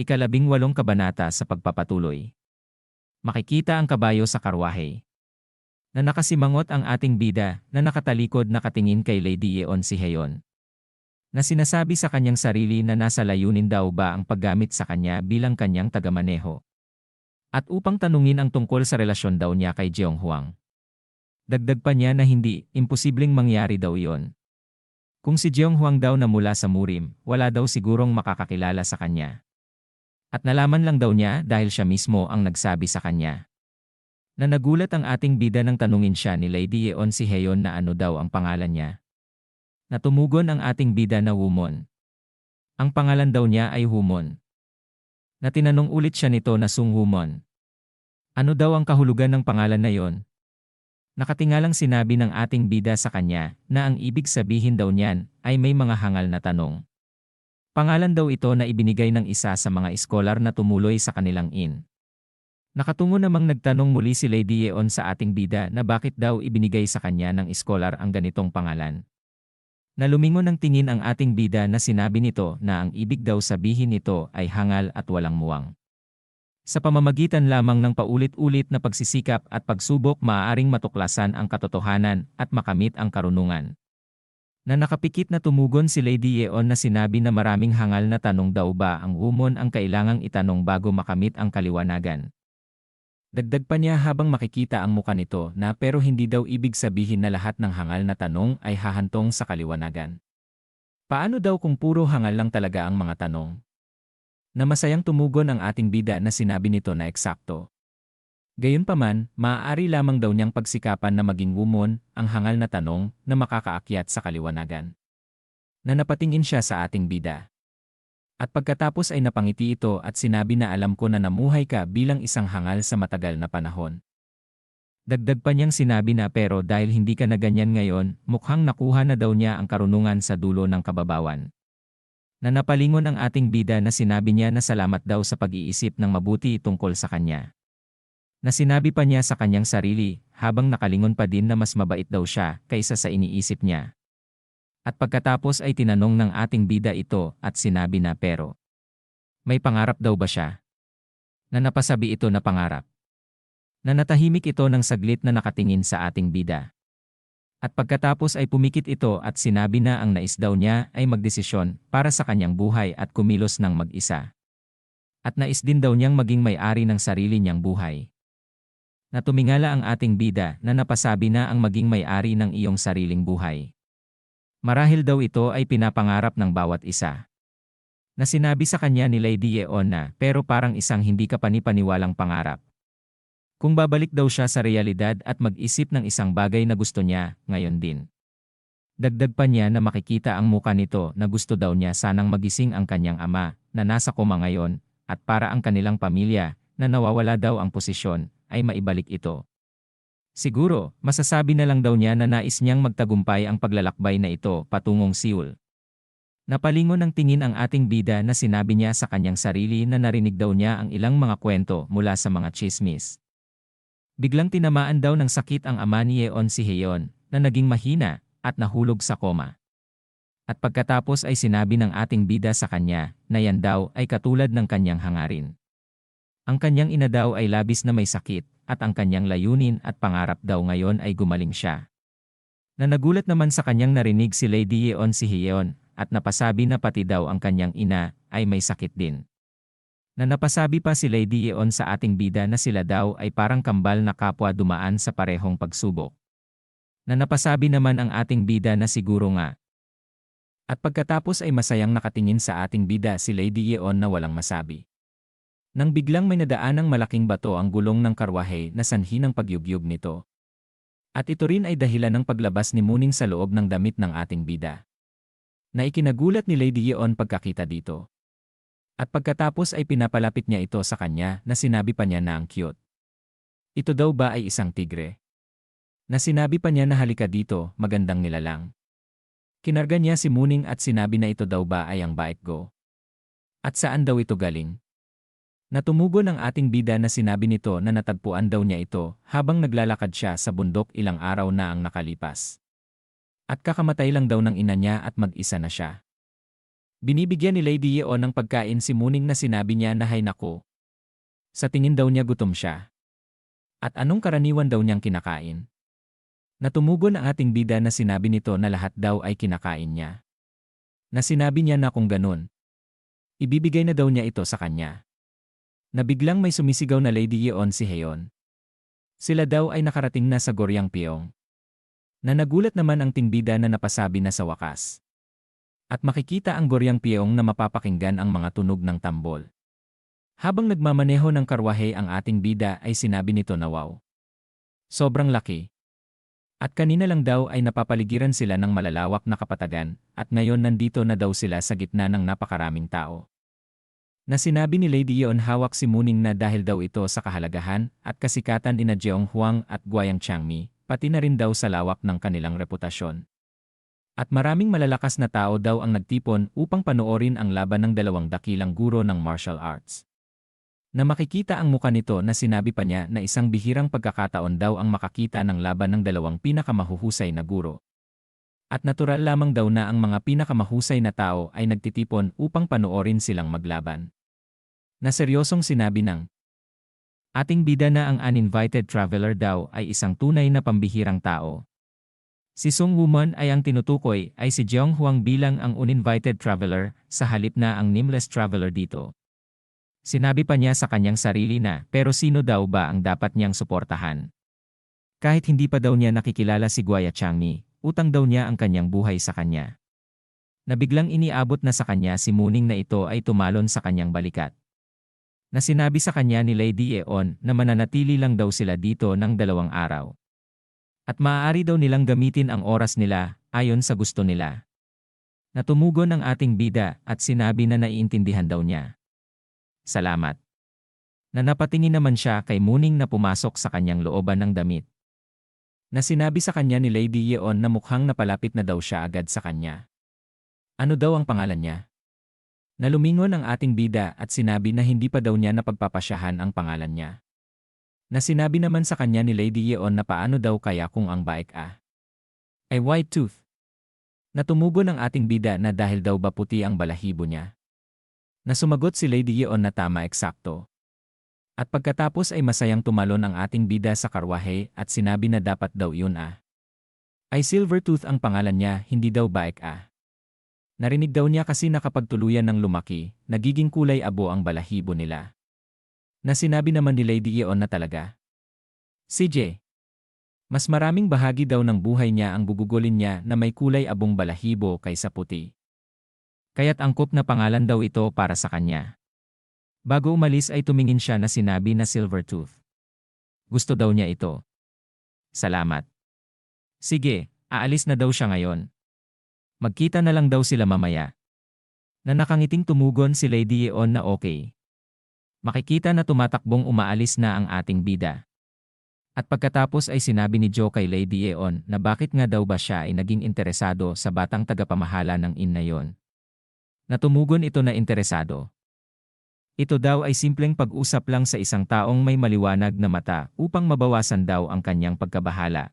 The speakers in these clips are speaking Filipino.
Ikalabing walong kabanata sa pagpapatuloy. Makikita ang kabayo sa karwahe. Na nakasimangot ang ating bida na nakatalikod nakatingin kay Lady Yeon si Heyon. Na sinasabi sa kanyang sarili na nasa layunin daw ba ang paggamit sa kanya bilang kanyang tagamaneho. At upang tanungin ang tungkol sa relasyon daw niya kay Jeong Huang. Dagdag pa niya na hindi, imposibleng mangyari daw iyon. Kung si Jeong Huang daw na mula sa Murim, wala daw sigurong makakakilala sa kanya. At nalaman lang daw niya dahil siya mismo ang nagsabi sa kanya. Na nagulat ang ating bida nang tanungin siya ni Lady Yeon si Heyon na ano daw ang pangalan niya. Natumugon ang ating bida na Wumon. Ang pangalan daw niya ay Humon. Na tinanong ulit siya nito na Sung Humon. Ano daw ang kahulugan ng pangalan na yon? Nakatingalang sinabi ng ating bida sa kanya na ang ibig sabihin daw niyan ay may mga hangal na tanong. Pangalan daw ito na ibinigay ng isa sa mga iskolar na tumuloy sa kanilang in. Nakatungo namang nagtanong muli si Lady Yeon sa ating bida na bakit daw ibinigay sa kanya ng iskolar ang ganitong pangalan. Nalumingon ng tingin ang ating bida na sinabi nito na ang ibig daw sabihin nito ay hangal at walang muwang. Sa pamamagitan lamang ng paulit-ulit na pagsisikap at pagsubok maaaring matuklasan ang katotohanan at makamit ang karunungan. Na nakapikit na tumugon si Lady Yeon na sinabi na maraming hangal na tanong daw ba ang umon ang kailangang itanong bago makamit ang kaliwanagan. Dagdag pa niya habang makikita ang muka nito na pero hindi daw ibig sabihin na lahat ng hangal na tanong ay hahantong sa kaliwanagan. Paano daw kung puro hangal lang talaga ang mga tanong? Na masayang tumugon ang ating bida na sinabi nito na eksakto. Gayunpaman, maaari lamang daw niyang pagsikapan na maging wumon ang hangal na tanong na makakaakyat sa kaliwanagan. Na napatingin siya sa ating bida. At pagkatapos ay napangiti ito at sinabi na alam ko na namuhay ka bilang isang hangal sa matagal na panahon. Dagdag pa niyang sinabi na pero dahil hindi ka na ganyan ngayon, mukhang nakuha na daw niya ang karunungan sa dulo ng kababawan. Na napalingon ang ating bida na sinabi niya na salamat daw sa pag-iisip ng mabuti tungkol sa kanya. Na sinabi pa niya sa kanyang sarili, habang nakalingon pa din na mas mabait daw siya kaysa sa iniisip niya. At pagkatapos ay tinanong ng ating bida ito at sinabi na pero. May pangarap daw ba siya? Na napasabi ito na pangarap. Na natahimik ito ng saglit na nakatingin sa ating bida. At pagkatapos ay pumikit ito at sinabi na ang nais daw niya ay magdesisyon para sa kanyang buhay at kumilos ng mag-isa. At nais din daw niyang maging may-ari ng sarili niyang buhay. Natumingala ang ating bida na napasabi na ang maging may-ari ng iyong sariling buhay. Marahil daw ito ay pinapangarap ng bawat isa. Na sinabi sa kanya ni Lady Yeon na pero parang isang hindi ka panipaniwalang pangarap. Kung babalik daw siya sa realidad at mag-isip ng isang bagay na gusto niya, ngayon din. Dagdag pa niya na makikita ang muka nito na gusto daw niya sanang magising ang kanyang ama na nasa koma ngayon at para ang kanilang pamilya na nawawala daw ang posisyon ay maibalik ito. Siguro, masasabi na lang daw niya na nais niyang magtagumpay ang paglalakbay na ito patungong Seoul. Napalingon ng tingin ang ating bida na sinabi niya sa kanyang sarili na narinig daw niya ang ilang mga kwento mula sa mga chismis. Biglang tinamaan daw ng sakit ang ama ni Yeon si Heon na naging mahina at nahulog sa koma. At pagkatapos ay sinabi ng ating bida sa kanya na yan daw ay katulad ng kanyang hangarin. Ang kanyang ina daw ay labis na may sakit at ang kanyang layunin at pangarap daw ngayon ay gumaling siya. Na nagulat naman sa kanyang narinig si Lady Yeon si Hyeon at napasabi na pati daw ang kanyang ina ay may sakit din. Na napasabi pa si Lady Yeon sa ating bida na sila daw ay parang kambal na kapwa dumaan sa parehong pagsubok. Na napasabi naman ang ating bida na siguro nga. At pagkatapos ay masayang nakatingin sa ating bida si Lady Yeon na walang masabi. Nang biglang may nadaanang malaking bato ang gulong ng karwahe na sanhi ng pagyugyug nito. At ito rin ay dahilan ng paglabas ni Muning sa loob ng damit ng ating bida. Na ikinagulat ni Lady Yeon pagkakita dito. At pagkatapos ay pinapalapit niya ito sa kanya na sinabi pa niya na ang cute. Ito daw ba ay isang tigre? Na sinabi pa niya na halika dito, magandang nilalang. Kinarga niya si Muning at sinabi na ito daw ba ay ang bike go. At saan daw ito galing? Natumugo ng ating bida na sinabi nito na natagpuan daw niya ito habang naglalakad siya sa bundok ilang araw na ang nakalipas. At kakamatay lang daw ng ina niya at mag-isa na siya. Binibigyan ni Lady Yeon ng pagkain si Muning na sinabi niya na hay nako. Sa tingin daw niya gutom siya. At anong karaniwan daw niyang kinakain? Natumugon ang ating bida na sinabi nito na lahat daw ay kinakain niya. Na sinabi niya na kung ganun. Ibibigay na daw niya ito sa kanya. Na biglang may sumisigaw na Lady Yeon si Heon. Sila daw ay nakarating na sa Goryang Pyong. Na nagulat naman ang tingbida na napasabi na sa wakas. At makikita ang Goryang Pyong na mapapakinggan ang mga tunog ng tambol. Habang nagmamaneho ng karwahe ang ating bida ay sinabi nito na wow. Sobrang laki. At kanina lang daw ay napapaligiran sila ng malalawak na kapatagan, at ngayon nandito na daw sila sa gitna ng napakaraming tao. Na sinabi ni Lady Yeon hawak si Muning na dahil daw ito sa kahalagahan at kasikatan ni na Jeong Huang at Guayang Changmi, pati na rin daw sa lawak ng kanilang reputasyon. At maraming malalakas na tao daw ang nagtipon upang panoorin ang laban ng dalawang dakilang guro ng martial arts. Na makikita ang muka nito na sinabi pa niya na isang bihirang pagkakataon daw ang makakita ng laban ng dalawang pinakamahuhusay na guro. At natural lamang daw na ang mga pinakamahusay na tao ay nagtitipon upang panoorin silang maglaban. Na seryosong sinabi ng Ating bida na ang uninvited traveler daw ay isang tunay na pambihirang tao. Si Sung Woman ay ang tinutukoy ay si Jeong Huang bilang ang uninvited traveler sa halip na ang nameless traveler dito. Sinabi pa niya sa kanyang sarili na pero sino daw ba ang dapat niyang suportahan? Kahit hindi pa daw niya nakikilala si Guaya Changmi, utang daw niya ang kanyang buhay sa kanya. Nabiglang iniabot na sa kanya si Muning na ito ay tumalon sa kanyang balikat. Na sinabi sa kanya ni Lady Eon na mananatili lang daw sila dito ng dalawang araw. At maaari daw nilang gamitin ang oras nila ayon sa gusto nila. Natumugon ang ating bida at sinabi na naiintindihan daw niya. Salamat. Na napatingin naman siya kay Muning na pumasok sa kanyang looban ng damit. Na sinabi sa kanya ni Lady Yeon na mukhang napalapit na daw siya agad sa kanya. Ano daw ang pangalan niya? Nalumingon ang ating bida at sinabi na hindi pa daw niya napagpapasyahan ang pangalan niya. Na sinabi naman sa kanya ni Lady Yeon na paano daw kaya kung ang baik ah. Ay white tooth. Natumugon ang ating bida na dahil daw ba puti ang balahibo niya. Na sumagot si Lady Yeon na tama eksakto. At pagkatapos ay masayang tumalon ang ating bida sa karwahe at sinabi na dapat daw yun ah. Ay Silvertooth ang pangalan niya, hindi daw baik ah. Narinig daw niya kasi nakapagtuluyan ng lumaki, nagiging kulay abo ang balahibo nila. Na sinabi naman ni Lady Yeon na talaga. CJ. Mas maraming bahagi daw ng buhay niya ang gugugulin niya na may kulay abong balahibo kaysa puti. Kaya't angkop na pangalan daw ito para sa kanya. Bago umalis ay tumingin siya na sinabi na Silvertooth. Gusto daw niya ito. Salamat. Sige, aalis na daw siya ngayon. Magkita na lang daw sila mamaya. Na nakangiting tumugon si Lady Yeon na okay. Makikita na tumatakbong umaalis na ang ating bida. At pagkatapos ay sinabi ni Joe kay Lady Yeon na bakit nga daw ba siya ay naging interesado sa batang tagapamahala ng inn na yon. Natumugon ito na interesado. Ito daw ay simpleng pag-usap lang sa isang taong may maliwanag na mata upang mabawasan daw ang kanyang pagkabahala.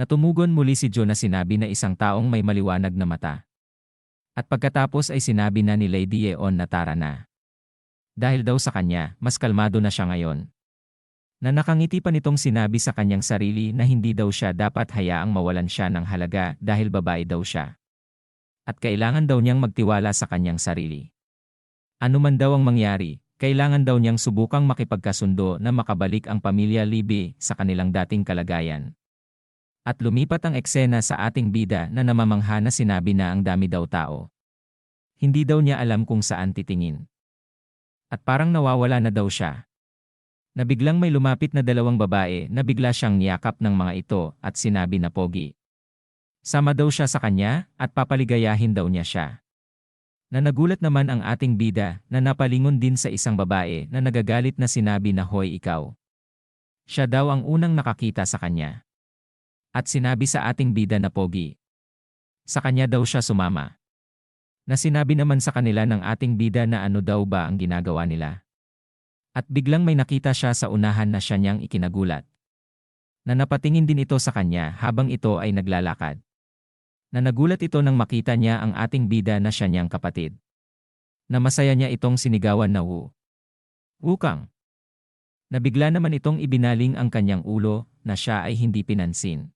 Natumugon muli si Joe na sinabi na isang taong may maliwanag na mata. At pagkatapos ay sinabi na ni Lady Yeon na tara na. Dahil daw sa kanya, mas kalmado na siya ngayon. Na nakangiti pa nitong sinabi sa kanyang sarili na hindi daw siya dapat hayaang mawalan siya ng halaga dahil babae daw siya at kailangan daw niyang magtiwala sa kanyang sarili. Ano man daw ang mangyari, kailangan daw niyang subukang makipagkasundo na makabalik ang pamilya Libby sa kanilang dating kalagayan. At lumipat ang eksena sa ating bida na namamangha na sinabi na ang dami daw tao. Hindi daw niya alam kung saan titingin. At parang nawawala na daw siya. Nabiglang may lumapit na dalawang babae na bigla siyang niyakap ng mga ito at sinabi na pogi. Sama daw siya sa kanya at papaligayahin daw niya siya. Na nagulat naman ang ating bida na napalingon din sa isang babae na nagagalit na sinabi na hoy ikaw. Siya daw ang unang nakakita sa kanya. At sinabi sa ating bida na pogi. Sa kanya daw siya sumama. Na sinabi naman sa kanila ng ating bida na ano daw ba ang ginagawa nila. At biglang may nakita siya sa unahan na siya niyang ikinagulat. Na napatingin din ito sa kanya habang ito ay naglalakad Na nagulat ito nang makita niya ang ating bida na siya niyang kapatid. Na masaya niya itong sinigawan na Wu. Wukang. Nabigla naman itong ibinaling ang kanyang ulo na siya ay hindi pinansin.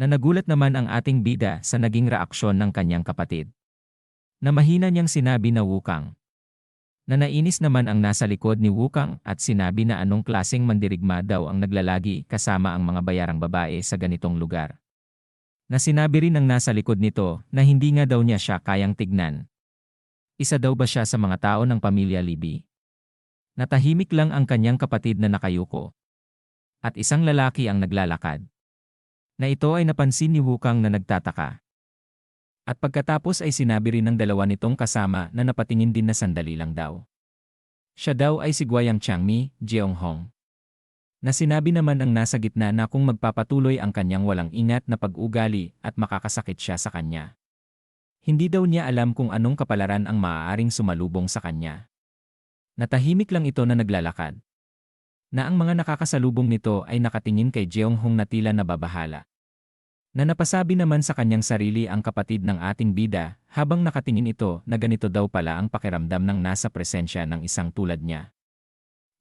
Na nagulat naman ang ating bida sa naging reaksyon ng kanyang kapatid. Na mahina niyang sinabi na Wukang. Na nainis naman ang nasa likod ni Wukang at sinabi na anong klaseng mandirigma daw ang naglalagi kasama ang mga bayarang babae sa ganitong lugar. Na sinabi rin ng nasa likod nito na hindi nga daw niya siya kayang tignan. Isa daw ba siya sa mga tao ng pamilya Libby? Natahimik lang ang kanyang kapatid na nakayuko. At isang lalaki ang naglalakad. Na ito ay napansin ni Wukang na nagtataka. At pagkatapos ay sinabi rin ng dalawa nitong kasama na napatingin din na sandali lang daw. Siya daw ay si Guayang Changmi, Jeong Hong. Na sinabi naman ang nasa gitna na kung magpapatuloy ang kanyang walang ingat na pag-ugali at makakasakit siya sa kanya. Hindi daw niya alam kung anong kapalaran ang maaaring sumalubong sa kanya. Natahimik lang ito na naglalakad. Na ang mga nakakasalubong nito ay nakatingin kay Jeong Hong na tila nababahala. Na napasabi naman sa kanyang sarili ang kapatid ng ating bida habang nakatingin ito na ganito daw pala ang pakiramdam ng nasa presensya ng isang tulad niya.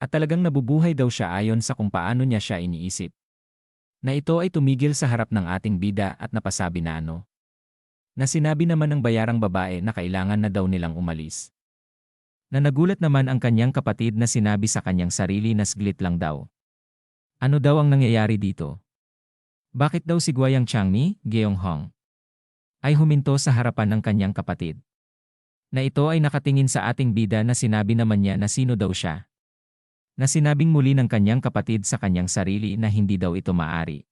At talagang nabubuhay daw siya ayon sa kung paano niya siya iniisip. Na ito ay tumigil sa harap ng ating bida at napasabi na ano. Na sinabi naman ng bayarang babae na kailangan na daw nilang umalis na nagulat naman ang kanyang kapatid na sinabi sa kanyang sarili na sglit lang daw. Ano daw ang nangyayari dito? Bakit daw si Guayang Changmi, Geong Hong, ay huminto sa harapan ng kanyang kapatid? Na ito ay nakatingin sa ating bida na sinabi naman niya na sino daw siya. Na sinabing muli ng kanyang kapatid sa kanyang sarili na hindi daw ito maari.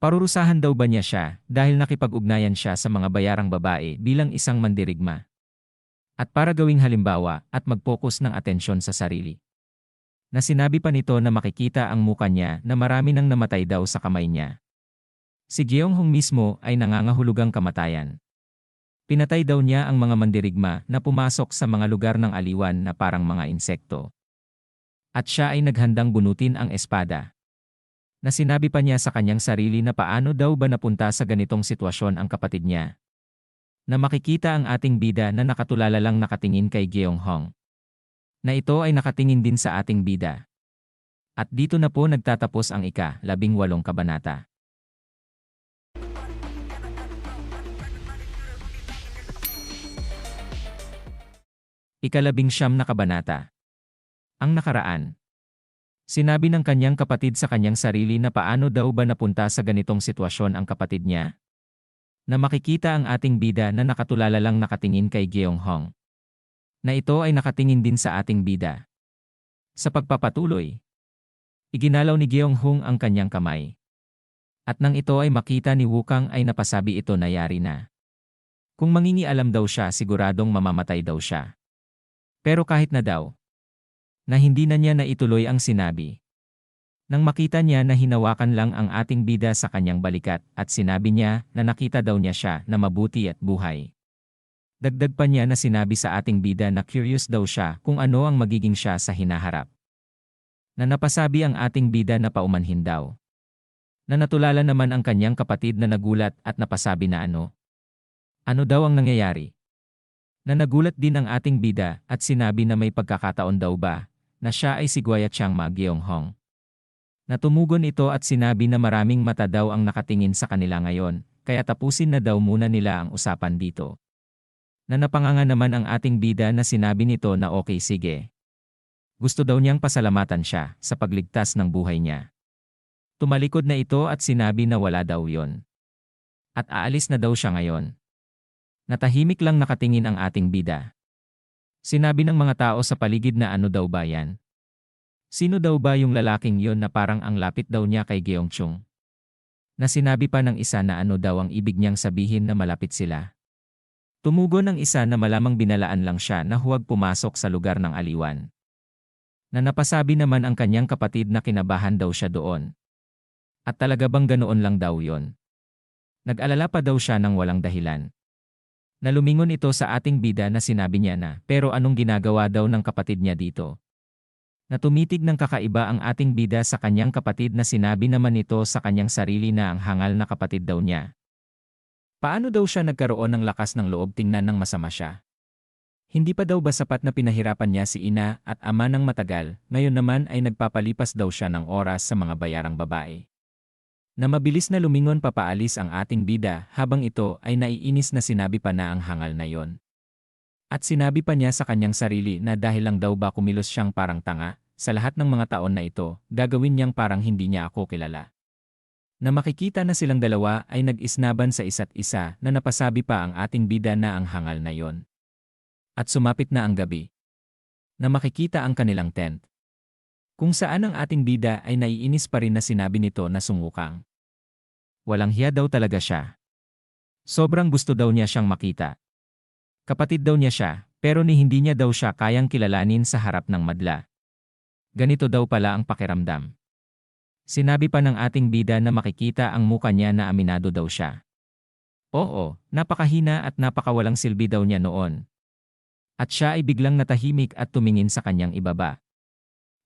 Parurusahan daw ba niya siya dahil nakipag-ugnayan siya sa mga bayarang babae bilang isang mandirigma? at para gawing halimbawa at mag-focus ng atensyon sa sarili. Na sinabi pa nito na makikita ang muka niya na marami nang namatay daw sa kamay niya. Si Gyeong Hong mismo ay nangangahulugang kamatayan. Pinatay daw niya ang mga mandirigma na pumasok sa mga lugar ng aliwan na parang mga insekto. At siya ay naghandang bunutin ang espada. Na sinabi pa niya sa kanyang sarili na paano daw ba napunta sa ganitong sitwasyon ang kapatid niya na makikita ang ating bida na nakatulala lang nakatingin kay Geong Hong. Na ito ay nakatingin din sa ating bida. At dito na po nagtatapos ang ika-labing walong kabanata. Ikalabing siyam na kabanata. Ang nakaraan. Sinabi ng kanyang kapatid sa kanyang sarili na paano daw ba napunta sa ganitong sitwasyon ang kapatid niya? na makikita ang ating bida na nakatulala lang nakatingin kay Geong Hong. Na ito ay nakatingin din sa ating bida. Sa pagpapatuloy, iginalaw ni Geong Hong ang kanyang kamay. At nang ito ay makita ni Wukang ay napasabi ito na yari na. Kung mangingialam daw siya siguradong mamamatay daw siya. Pero kahit na daw, na hindi na niya na ituloy ang sinabi, nang makita niya na hinawakan lang ang ating bida sa kanyang balikat at sinabi niya na nakita daw niya siya na mabuti at buhay. Dagdag pa niya na sinabi sa ating bida na curious daw siya kung ano ang magiging siya sa hinaharap. Na napasabi ang ating bida na paumanhin daw. Na natulala naman ang kanyang kapatid na nagulat at napasabi na ano. Ano daw ang nangyayari? Na nagulat din ang ating bida at sinabi na may pagkakataon daw ba na siya ay si Guaya Changma Gyeong Hong. Natumugon ito at sinabi na maraming mata daw ang nakatingin sa kanila ngayon, kaya tapusin na daw muna nila ang usapan dito. Na napanganga naman ang ating bida na sinabi nito na okay sige. Gusto daw niyang pasalamatan siya sa pagligtas ng buhay niya. Tumalikod na ito at sinabi na wala daw yon. At aalis na daw siya ngayon. Natahimik lang nakatingin ang ating bida. Sinabi ng mga tao sa paligid na ano daw ba yan? Sino daw ba yung lalaking yon na parang ang lapit daw niya kay Geong Chung? Na sinabi pa ng isa na ano daw ang ibig niyang sabihin na malapit sila. Tumugon ng isa na malamang binalaan lang siya na huwag pumasok sa lugar ng aliwan. Na napasabi naman ang kanyang kapatid na kinabahan daw siya doon. At talaga bang ganoon lang daw yon? Nag-alala pa daw siya ng walang dahilan. Nalumingon ito sa ating bida na sinabi niya na pero anong ginagawa daw ng kapatid niya dito? na tumitig ng kakaiba ang ating bida sa kanyang kapatid na sinabi naman nito sa kanyang sarili na ang hangal na kapatid daw niya. Paano daw siya nagkaroon ng lakas ng loob tingnan ng masama siya? Hindi pa daw ba sapat na pinahirapan niya si ina at ama ng matagal, ngayon naman ay nagpapalipas daw siya ng oras sa mga bayarang babae. Na mabilis na lumingon papaalis ang ating bida habang ito ay naiinis na sinabi pa na ang hangal na yon. At sinabi pa niya sa kanyang sarili na dahil lang daw ba kumilos siyang parang tanga, sa lahat ng mga taon na ito, gagawin niyang parang hindi niya ako kilala. Na makikita na silang dalawa ay nag-isnaban sa isa't isa na napasabi pa ang ating bida na ang hangal na yon. At sumapit na ang gabi. Na makikita ang kanilang tent. Kung saan ang ating bida ay naiinis pa rin na sinabi nito na sumukang. Walang hiya daw talaga siya. Sobrang gusto daw niya siyang makita. Kapatid daw niya siya, pero ni hindi niya daw siya kayang kilalanin sa harap ng madla. Ganito daw pala ang pakiramdam. Sinabi pa ng ating bida na makikita ang muka niya na aminado daw siya. Oo, napakahina at napakawalang silbi daw niya noon, at siya ay biglang natahimik at tumingin sa kanyang ibaba.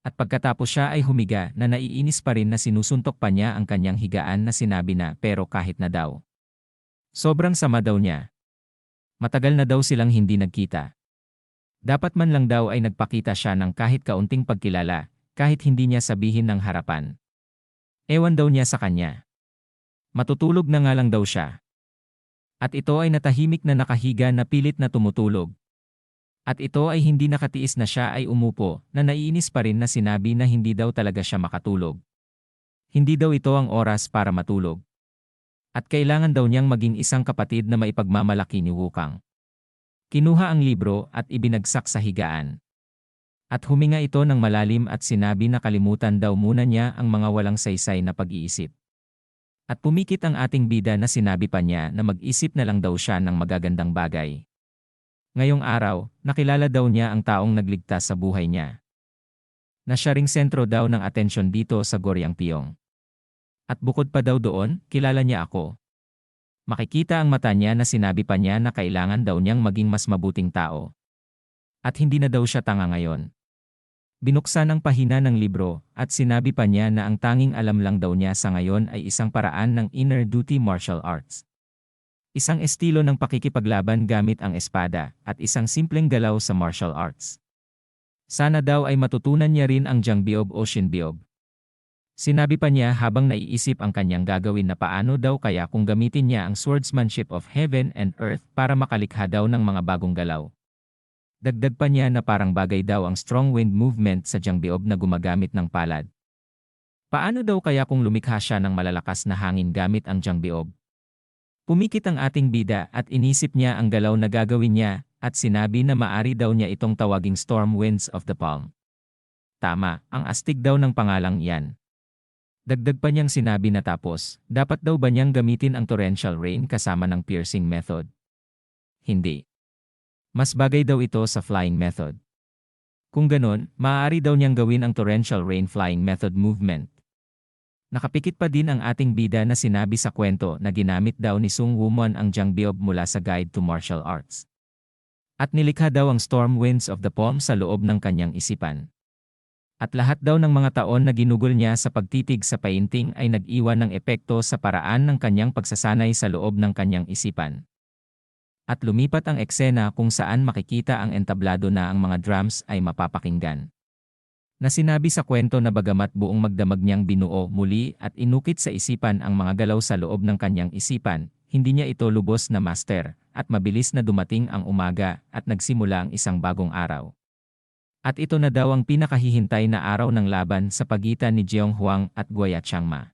At pagkatapos siya ay humiga na naiinis pa rin na sinusuntok pa niya ang kanyang higaan na sinabi na pero kahit na daw. Sobrang sama daw niya. Matagal na daw silang hindi nagkita. Dapat man lang daw ay nagpakita siya ng kahit kaunting pagkilala, kahit hindi niya sabihin ng harapan. Ewan daw niya sa kanya. Matutulog na nga lang daw siya. At ito ay natahimik na nakahiga na pilit na tumutulog, at ito ay hindi nakatiis na siya ay umupo, na naiinis pa rin na sinabi na hindi daw talaga siya makatulog. Hindi daw ito ang oras para matulog. At kailangan daw niyang maging isang kapatid na maipagmamalaki ni Wukang. Kinuha ang libro at ibinagsak sa higaan. At huminga ito ng malalim at sinabi na kalimutan daw muna niya ang mga walang saysay na pag-iisip. At pumikit ang ating bida na sinabi pa niya na mag-isip na lang daw siya ng magagandang bagay. Ngayong araw, nakilala daw niya ang taong nagligtas sa buhay niya. Na siya ring sentro daw ng atensyon dito sa Goryang Piyong. At bukod pa daw doon, kilala niya ako. Makikita ang mata niya na sinabi pa niya na kailangan daw niyang maging mas mabuting tao. At hindi na daw siya tanga ngayon. Binuksan ang pahina ng libro at sinabi pa niya na ang tanging alam lang daw niya sa ngayon ay isang paraan ng inner duty martial arts. Isang estilo ng pakikipaglaban gamit ang espada, at isang simpleng galaw sa martial arts. Sana daw ay matutunan niya rin ang Jangbiob o Shinbiob. Sinabi pa niya habang naiisip ang kanyang gagawin na paano daw kaya kung gamitin niya ang swordsmanship of heaven and earth para makalikha daw ng mga bagong galaw. Dagdag pa niya na parang bagay daw ang strong wind movement sa Jangbiob na gumagamit ng palad. Paano daw kaya kung lumikha siya ng malalakas na hangin gamit ang Jangbiob? Pumikit ang ating bida at inisip niya ang galaw na gagawin niya at sinabi na maari daw niya itong tawaging storm winds of the palm. Tama, ang astig daw ng pangalang iyan. Dagdag pa niyang sinabi na tapos, dapat daw ba niyang gamitin ang torrential rain kasama ng piercing method? Hindi. Mas bagay daw ito sa flying method. Kung ganon, maaari daw niyang gawin ang torrential rain flying method movement. Nakapikit pa din ang ating bida na sinabi sa kwento na ginamit daw ni Sung Wumon ang Jangbiob mula sa Guide to Martial Arts. At nilikha daw ang Storm Winds of the Palm sa loob ng kanyang isipan. At lahat daw ng mga taon na ginugol niya sa pagtitig sa painting ay nag-iwan ng epekto sa paraan ng kanyang pagsasanay sa loob ng kanyang isipan. At lumipat ang eksena kung saan makikita ang entablado na ang mga drums ay mapapakinggan na sinabi sa kwento na bagamat buong magdamag niyang binuo muli at inukit sa isipan ang mga galaw sa loob ng kanyang isipan, hindi niya ito lubos na master, at mabilis na dumating ang umaga at nagsimula ang isang bagong araw. At ito na daw ang pinakahihintay na araw ng laban sa pagitan ni Jeong Huang at Guaya Changma.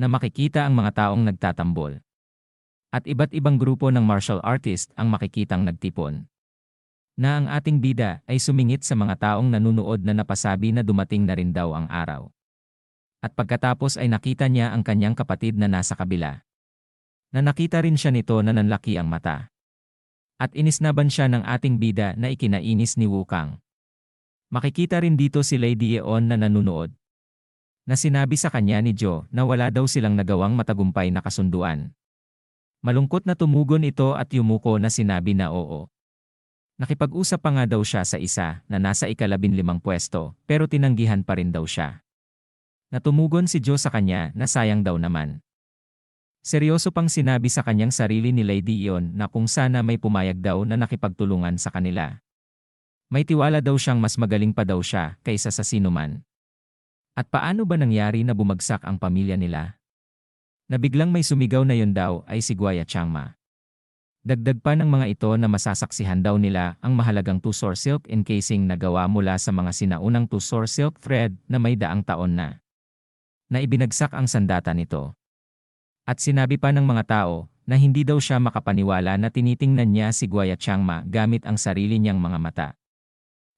Na makikita ang mga taong nagtatambol. At iba't ibang grupo ng martial artist ang makikitang nagtipon na ang ating bida ay sumingit sa mga taong nanunood na napasabi na dumating na rin daw ang araw. At pagkatapos ay nakita niya ang kanyang kapatid na nasa kabila. Na nakita rin siya nito na nanlaki ang mata. At inisnaban siya ng ating bida na ikinainis ni Wukang. Makikita rin dito si Lady Yeon na nanunood. Na sinabi sa kanya ni Joe na wala daw silang nagawang matagumpay na kasunduan. Malungkot na tumugon ito at yumuko na sinabi na oo. Nakipag-usap pa nga daw siya sa isa na nasa ikalabinlimang pwesto pero tinanggihan pa rin daw siya. Natumugon si Joe sa kanya na sayang daw naman. Seryoso pang sinabi sa kanyang sarili ni Lady Ion na kung sana may pumayag daw na nakipagtulungan sa kanila. May tiwala daw siyang mas magaling pa daw siya kaysa sa sinuman. At paano ba nangyari na bumagsak ang pamilya nila? Na biglang may sumigaw na yon daw ay si Guaya Changma. Dagdag pa ng mga ito na masasaksihan daw nila ang mahalagang Tussor silk encasing na gawa mula sa mga sinaunang Tussor silk thread na may daang taon na. Na ibinagsak ang sandata nito. At sinabi pa ng mga tao na hindi daw siya makapaniwala na tinitingnan niya si Guaya Changma gamit ang sarili niyang mga mata.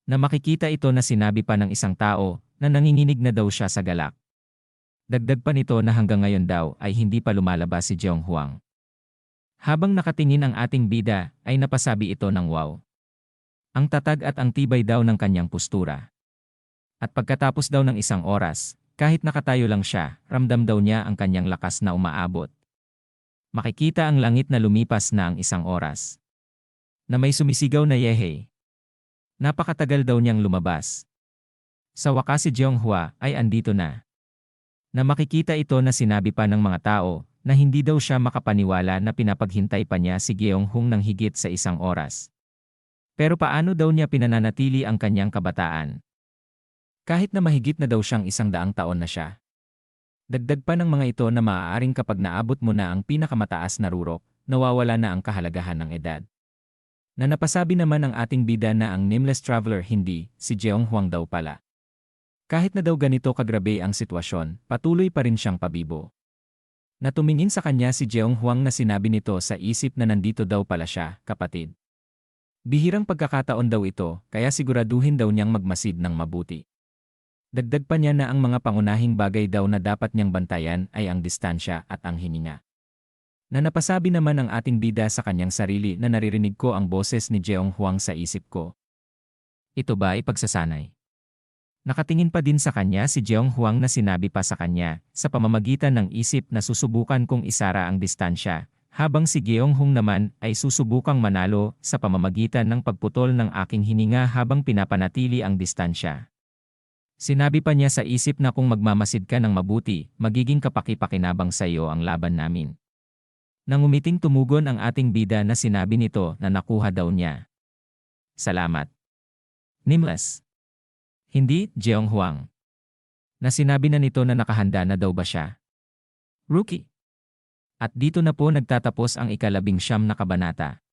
Na makikita ito na sinabi pa ng isang tao na nanginginig na daw siya sa galak. Dagdag pa nito na hanggang ngayon daw ay hindi pa lumalabas si Jeong Huang. Habang nakatingin ang ating bida, ay napasabi ito ng wow. Ang tatag at ang tibay daw ng kanyang postura. At pagkatapos daw ng isang oras, kahit nakatayo lang siya, ramdam daw niya ang kanyang lakas na umaabot. Makikita ang langit na lumipas na ang isang oras. Na may sumisigaw na yehe. Napakatagal daw niyang lumabas. Sa wakas si Jeonghua ay andito na. Na makikita ito na sinabi pa ng mga tao na hindi daw siya makapaniwala na pinapaghintay pa niya si Gyeonghung ng higit sa isang oras. Pero paano daw niya pinananatili ang kanyang kabataan? Kahit na mahigit na daw siyang isang daang taon na siya. Dagdag pa ng mga ito na maaaring kapag naabot mo na ang pinakamataas na rurok, nawawala na ang kahalagahan ng edad. Na napasabi naman ang ating bida na ang nameless traveler hindi, si Jeong Huang daw pala. Kahit na daw ganito kagrabe ang sitwasyon, patuloy pa rin siyang pabibo. Natumingin sa kanya si Jeong Huang na sinabi nito sa isip na nandito daw pala siya, kapatid. Bihirang pagkakataon daw ito, kaya siguraduhin daw niyang magmasid ng mabuti. Dagdag pa niya na ang mga pangunahing bagay daw na dapat niyang bantayan ay ang distansya at ang hininga. Na napasabi naman ang ating bida sa kanyang sarili na naririnig ko ang boses ni Jeong Huang sa isip ko. Ito ba ay pagsasanay? Nakatingin pa din sa kanya si Jeong Huang na sinabi pa sa kanya, sa pamamagitan ng isip na susubukan kong isara ang distansya, habang si Jeong Hung naman ay susubukang manalo sa pamamagitan ng pagputol ng aking hininga habang pinapanatili ang distansya. Sinabi pa niya sa isip na kung magmamasid ka ng mabuti, magiging kapaki-pakinabang sa iyo ang laban namin. Nangumiting tumugon ang ating bida na sinabi nito na nakuha daw niya. Salamat. Nimless. Hindi, Jeong Huang. Na sinabi na nito na nakahanda na daw ba siya? Rookie. At dito na po nagtatapos ang ikalabing siyam na kabanata.